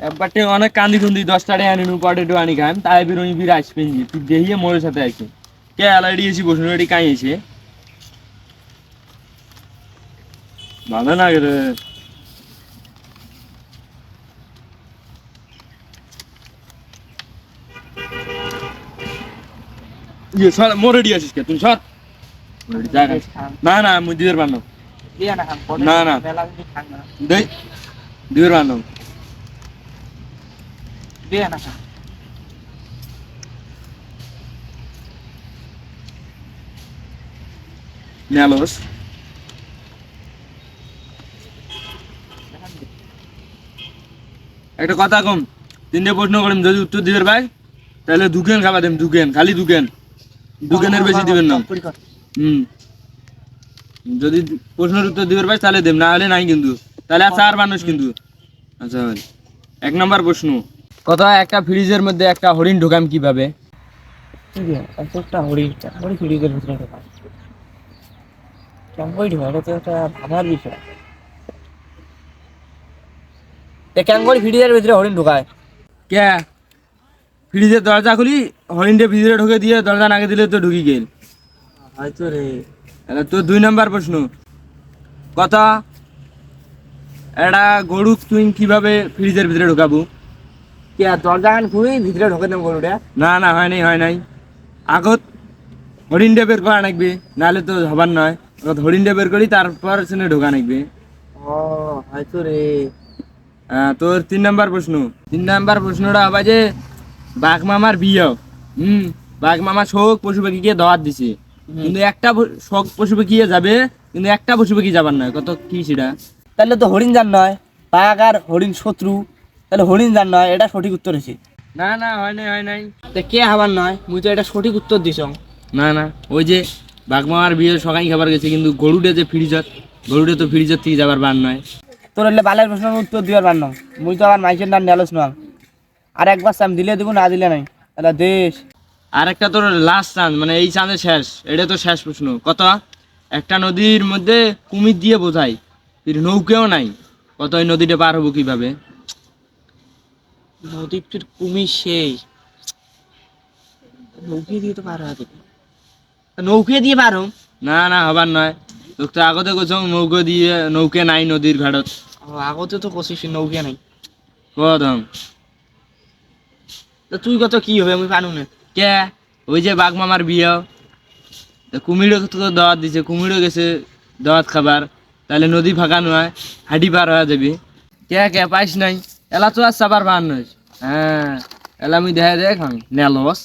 এবারটে অনেক কান্দি কুন্দি দশটা টাকা আনি নু পটেটো আনি খাম তাই বেরোনি ফিরে আসবেন যে তুই দেখিয়ে মোরের সাথে আছে কে আলাইডি এসি বসুন এটি কাই এসে? ভালো না রে। ইয়ে সর মোরে ডি আছিস কে? তুই সর। মোরে না না মুই দিদের বানো না না, দেই দিদের বানো দিয়ে না নেলোস একটা কথা কম, তিনটে প্রশ্ন করিম, যদি উত্তর দিবেন ভাই তাহলে দুকেন খাবার দেন দুকেন, খালি দুকেন। দুকেনের বেশি দিবেন না। হুম। যদি প্রশ্নের উত্তর দিবেন ভাই তাহলে দেব না হলে নাই কিন্তু। তাহলে আর চার মানুষ কিন্তু। আচ্ছা এক নম্বর প্রশ্ন। কথা একটা ফ্রিজের মধ্যে একটা হরিণ ঢোকাম কীভাবে? একটা হরিণ হরি ফ্রিজের ভিতরে ঢোকা কেমন ঢোকা এটা তো একটা ভাবার বিষয়। তে ফ্রিজের ভিতরে হরিণ ঢোকায়? কে? ফ্রিজের দরজা খুলি হরিণটা ভিতরে ঢুকে দিয়ে দরজা নাগে দিলে তো ঢুকি গেল। হয়তো রে। দুই নম্বর প্রশ্ন। কথা একটা গরু তুই কীভাবে ফ্রিজের ভিতরে ঢুকাবো? কে দরজা খান খুবই ভিতরে ঢোকে দেবো গরুটা না না হয় নাই হয় নাই আগত হরিণটা বের করা নাকবে নাহলে তো হবার নয় আগত হরিণটা বের করি তারপর সেনে ঢোকা নাকবে ও হয়তো রে তোর তিন নাম্বার প্রশ্ন তিন নাম্বার প্রশ্নটা হবে যে বাঘ মামার বিয়ে হুম বাঘ মামা শোক পশু পাখিকে দাওয়াত দিছে কিন্তু একটা শোক পশু পাখি যাবে কিন্তু একটা পশু পাখি যাবার নয় কত কি সেটা তাহলে তো হরিণ জান নয় বাঘ আর হরিণ শত্রু তাহলে হরিণ জান নয় এটা সঠিক উত্তর হয়েছে। না না হয় নাই হয় নাই। তা কে হবার নয়? মুই তো এটা সঠিক উত্তর দিছ না না ওই যে বাঘ মামার বিয়ে সকাই খাবার গেছে কিন্তু গরুটা যে ফ্রিজত গরুটা তো ফ্রিজত থেকে যাবার বার নয়। তোর হলে বালের প্রশ্নের উত্তর দিবার পার না। মুই তো আবার মাইকের নাম নেলোস না আর একবার চাম দিলে দেবো না দিলে নাই। তাহলে দেশ। আর একটা তোর লাস্ট চান্স মানে এই চাঁদের শেষ এটা তো শেষ প্রশ্ন। কত? একটা নদীর মধ্যে কুমির দিয়ে বোঝাই ফির নৌকেও নাই। কত ওই নদীটা পার হব কীভাবে? নদীর কুমির সেই। নৌকে দিয়ে তো পার হওয়া যাবে। নৌকে দিয়ে পারো না না হবার নয়। তোকে তো আগতে কোথাও নৌকো দিয়ে নৌকে নাই নদীর ঘাটত। আগতে তো কষিস নৌকে নাই। কদম তা তুই কত কি হবে আমি পারু না। কে? ওই যে বাঘ মামার বিয়ে। তা কুমিরও তো দাওয়াত দিছে কুমিরও গেছে দাওয়াত খাবার। তাহলে নদী ফাঁকা নয় হাডি পার হয়ে যাবি। কে কে পাইস নাই। এলা তো আর সাবার নয় হ্যাঁ এলা আমি দেখা দেখ নেলস।